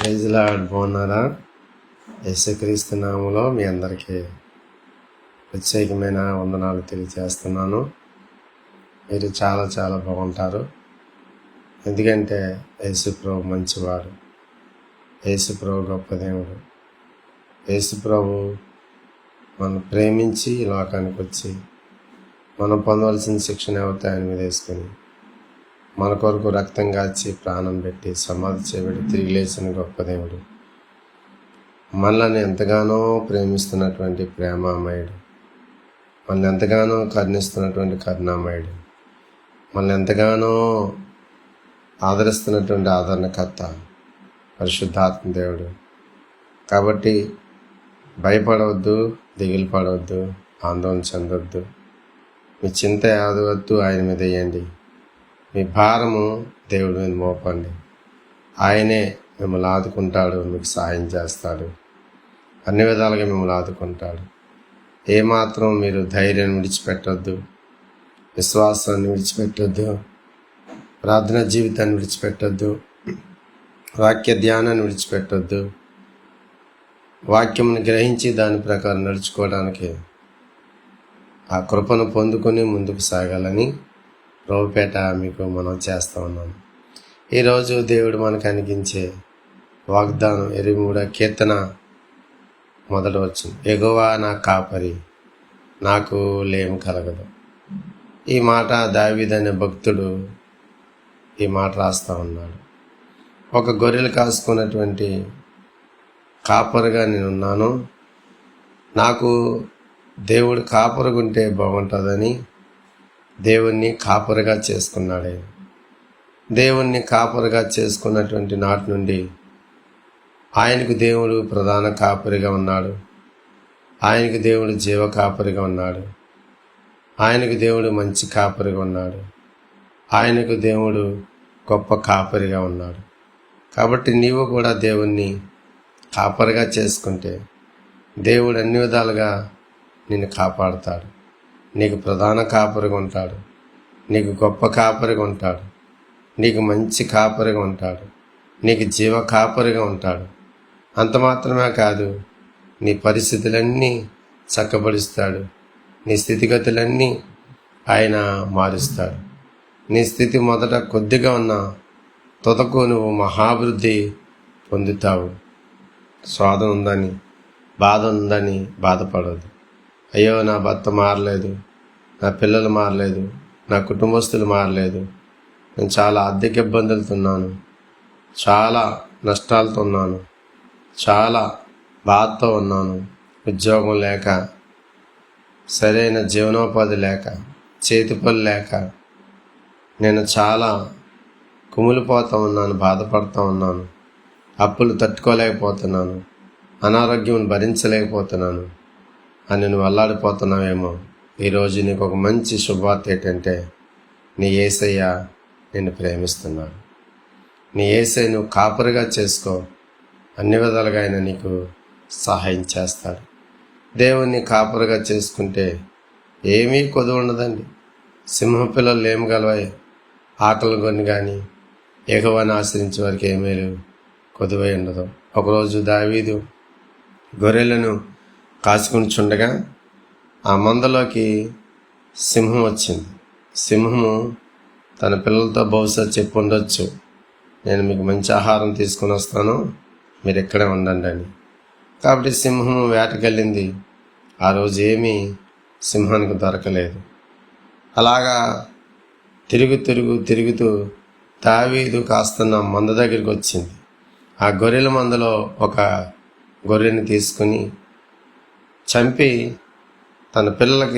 ప్రైజ్లా బాగున్నారా? యేసుక్రీస్తు నామలో మీ అందరికీ ప్రత్యేకమైన వందనాలు తెలియజేస్తున్నాను. మీరు చాలా చాలా బాగుంటారు. ఎందుకంటే యేసుప్రభు మంచివాడు. యేసుప్రభు గొప్ప దేవుడు. యేసుప్రభు మనం ప్రేమించి లోకానికి వచ్చి మనం పొందవలసిన శిక్షణ ఎవరితో ఆయన మీద వేసుకుని మన కొరకు రక్తం కాచి ప్రాణం పెట్టి సమాధి చేయబడి తిరిగి లేచిన గొప్ప దేవుడు. మనల్ని ఎంతగానో ప్రేమిస్తున్నటువంటి ప్రేమామయుడు. మనల్ని ఎంతగానో కరుణిస్తున్నటువంటి కరుణామయుడు. మనల్ని ఎంతగానో ఆదరిస్తున్నటువంటి ఆదరణకర్త పరిశుద్ధాత్మ దేవుడు. కాబట్టి భయపడవద్దు దిగులు పడవద్దు ఆందోళన చెందొద్దు. మీ చింత యాదవద్దు ఆయన మీద వేయండి. మీ భారము దేవుడి మీద మోపండి. ఆయనే మిమ్మల్ని ఆదుకుంటాడు మీకు సహాయం చేస్తాడు. అన్ని విధాలుగా మిమ్మల్ని ఆదుకుంటాడు. ఏమాత్రం మీరు ధైర్యాన్ని విడిచిపెట్టొద్దు విశ్వాసాన్ని విడిచిపెట్టొద్దు ప్రార్థన జీవితాన్ని విడిచిపెట్టొద్దు వాక్య ధ్యానాన్ని విడిచిపెట్టొద్దు. వాక్యమును గ్రహించి దాని ప్రకారం నడుచుకోవడానికి ఆ కృపను పొందుకొని ముందుకు సాగాలని ప్రభుపేట మీకు మనం చేస్తూ ఉన్నాం. ఈరోజు దేవుడు మనకు అనిపించే వాగ్దానం ఇరవై మూడో కీర్తన మొదట వచ్చింది ఎగువ నా కాపరి నాకు లేం కలగదు. ఈ మాట దావిదనే భక్తుడు ఈ మాట రాస్తూ ఉన్నాడు. ఒక గొర్రెలు కాసుకున్నటువంటి కాపరిగా నేనున్నాను నాకు దేవుడు కాపరుగుంటే బాగుంటుందని దేవుణ్ణి కాపరిగా చేసుకున్నాడు. దేవుణ్ణి కాపరిగా చేసుకున్నటువంటి నాటి నుండి ఆయనకు దేవుడు ప్రధాన కాపరిగా ఉన్నాడు. ఆయనకు దేవుడు జీవ కాపరిగా ఉన్నాడు. ఆయనకు దేవుడు మంచి కాపరిగా ఉన్నాడు. ఆయనకు దేవుడు గొప్ప కాపరిగా ఉన్నాడు. కాబట్టి నీవు కూడా దేవుణ్ణి కాపరిగా చేసుకుంటే దేవుడు అన్ని విధాలుగా నిన్ను కాపాడుతాడు. నీకు ప్రధాన కాపరిగా ఉంటాడు. నీకు గొప్ప కాపరిగా ఉంటాడు. నీకు మంచి కాపరిగా ఉంటాడు. నీకు జీవ కాపరిగా ఉంటాడు. అంత మాత్రమే కాదు నీ పరిస్థితులన్నీ చక్కబడిస్తాడు. నీ స్థితిగతులన్నీ ఆయన మారుస్తాడు. నీ స్థితి మొదట కొద్దిగా ఉన్న తుదకు నువ్వు మహాభివృద్ధి పొందుతావు. స్వాదం ఉందని బాధ ఉందని బాధపడదు అయ్యో నా భర్త మారలేదు. నా పిల్లలు మారలేదు. నా కుటుంబస్తులు మారలేదు. నేను చాలా ఆర్థిక ఇబ్బందులతో ఉన్నాను చాలా నష్టాలతో ఉన్నాను చాలా బాధతో ఉన్నాను. ఉద్యోగం లేక సరైన జీవనోపాధి లేక చేతి పనులు లేక నేను చాలా కుమిలిపోతూ ఉన్నాను బాధపడుతూ ఉన్నాను. అప్పులు తట్టుకోలేకపోతున్నాను. అనారోగ్యం భరించలేకపోతున్నాను. అని నువ్వు అల్లాడిపోతున్నావేమో. ఈరోజు నీకు ఒక మంచి శుభవార్త ఏంటంటే నీ ఏసయ్య నిన్ను ప్రేమిస్తున్నాడు. నీ ఏసై నువ్వు కాపరిగా చేసుకో అన్ని విధాలుగా ఆయన నీకు సహాయం చేస్తాడు. దేవుణ్ణి కాపరిగా చేసుకుంటే ఏమీ కొదువు ఉండదండి. సింహ పిల్లలు ఏం గలవాయి? ఆకలి కొన్ని కానీ ఎగవని ఆశ్రయించే వారికి ఏమీ లేవు. కొదువై ఉండదు. ఒకరోజు దావీదు గొర్రెలను కాచుకుని చుండగా ఆ మందలోకి సింహం వచ్చింది. సింహము తన పిల్లలతో బహుశా చెప్పు ఉండొచ్చు. నేను మీకు మంచి ఆహారం తీసుకొని వస్తాను. మీరు ఇక్కడే ఉండండి అని. కాబట్టి సింహము వేటకెళ్ళింది ఆ రోజు ఏమీ సింహానికి దొరకలేదు. అలాగా తిరుగు తిరుగు తిరుగుతూ తావీదు కాస్తున్న మంద దగ్గరికి వచ్చింది. ఆ గొర్రెల మందలో ఒక గొర్రెని తీసుకుని చంపి తన పిల్లలకి